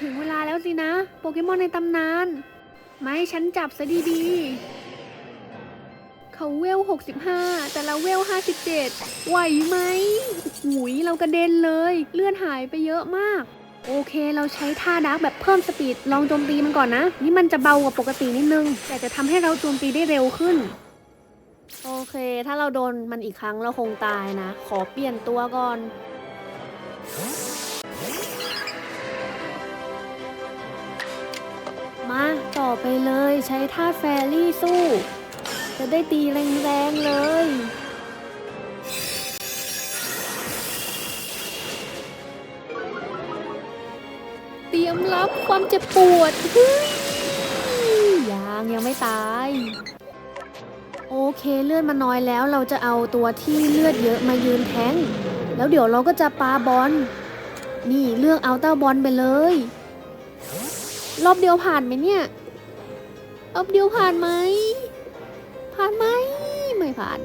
ถึงเวลาแล้วสินะ โปเกมอนในตำนานมาให้ฉันจับซะดีๆ เขาเวล 65 แต่เราเวล 57 ไหวไหมหุยเรากระเด็นเลย เลือดหายไปเยอะมาก โอเค เราใช้ท่าดักแบบเพิ่มสปีด ลองโจมตีมันก่อนนะ นี่มันจะเบากว่าปกตินิดนึง แต่จะทำให้เราโจมตีได้เร็วขึ้น โอเค ถ้าเราโดนมันอีกครั้งเราคงตายนะ ขอเปลี่ยนตัวก่อน มาต่อไปเลยใช้ท่าแฟรี่สู้ จะได้ตีแรงๆเลย เตรียมรับความเจ็บปวดเฮ้ยยังยังไม่ตาย โอเคเลือดมันน้อยแล้วเราจะเอาตัวที่เลือดเยอะมายืนแทงแล้วเดี๋ยวเราก็จะปาบอลนี่เลือกเอาเต้าบอลไปเลย รอบเดียวผ่านไหมเนี่ย รอบเดียวผ่านไหม ผ่านไหม ไม่ผ่าน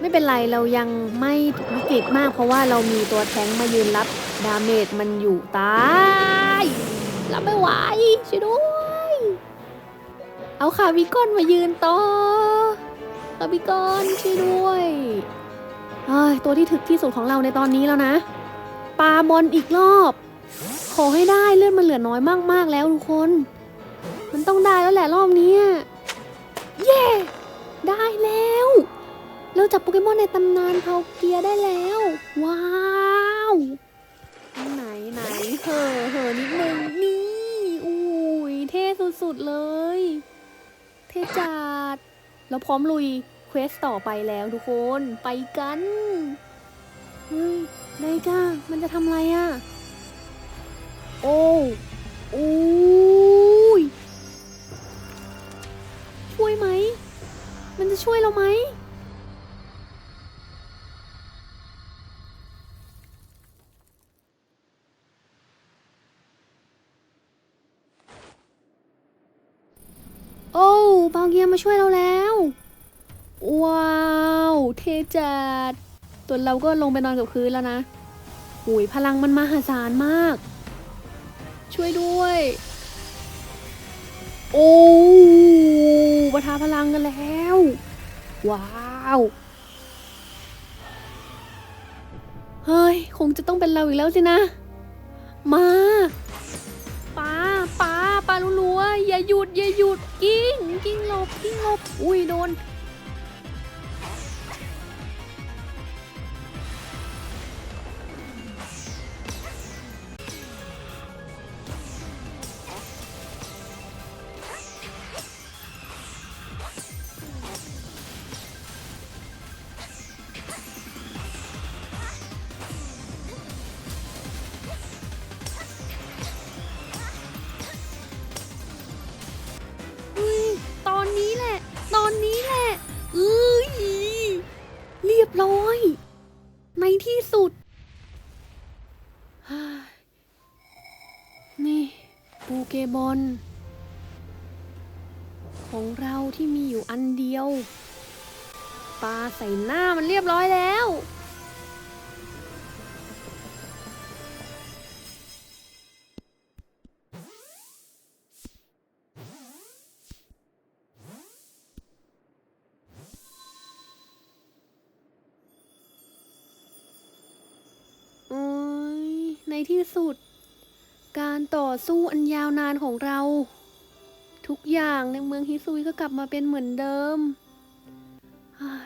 ไม่เป็นไรเรายังไม่วิกฤตมากเพราะว่าเรามีตัวแทงมายืนรับดาเมจมันอยู่ตายรับไม่ไหวช่วยด้วย เอาขาวิกอนมายืนต่อขาวิกอนช่วยด้วยเอ้ยตัวที่ถึกที่สุดของเราในตอนนี้แล้วนะปาบอลอีกรอบ อให้ได้เลือดมันเหลือน้อยมากๆแล้วทุกคน มันต้องได้แล้วแหละรอบนี้เย้ได้แล้ว เราจับโปเกมอนในตำนานเขาเกียร์ได้แล้ว ว้าวไหนไหนเหอเหอนิดนึงนี่อุ้ยเท่สุดๆเลย เท่จัดเราพร้อมลุยเควสต่อไปแล้วทุกคนไปกันเฮ้ยไดก้ามันจะทำอะไรอะ จะช่วยเราไหม โอ้บาเกียมาช่วยเราแล้ว ว้าว เทจัดตัวเราก็ลงไปนอนกับพื้นแล้วนะหุยพลังมันมหาศาลมาก ช่วยด้วย โอ้ ทาพลังกันแล้ว ว้าว เฮ้ย คงจะต้องเป็นเราอีกแล้วสินะ มาป้าป้าป้าลัวๆอย่าหยุดอย่าหยุดกิ้งกิ้งหลบกิ้งหลบอุ้ยโดน ร้อย ในที่สุด นี่ ปูเกบอลของเราที่มีอยู่อันเดียวปาใส่หน้ามันเรียบร้อยแล้ว ที่สุด การต่อสู้อันยาวนานของเรา ทุกอย่างในเมืองฮิซุยก็กลับมาเป็นเหมือนเดิม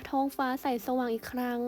ท้องฟ้าใสสว่างอีกครั้ง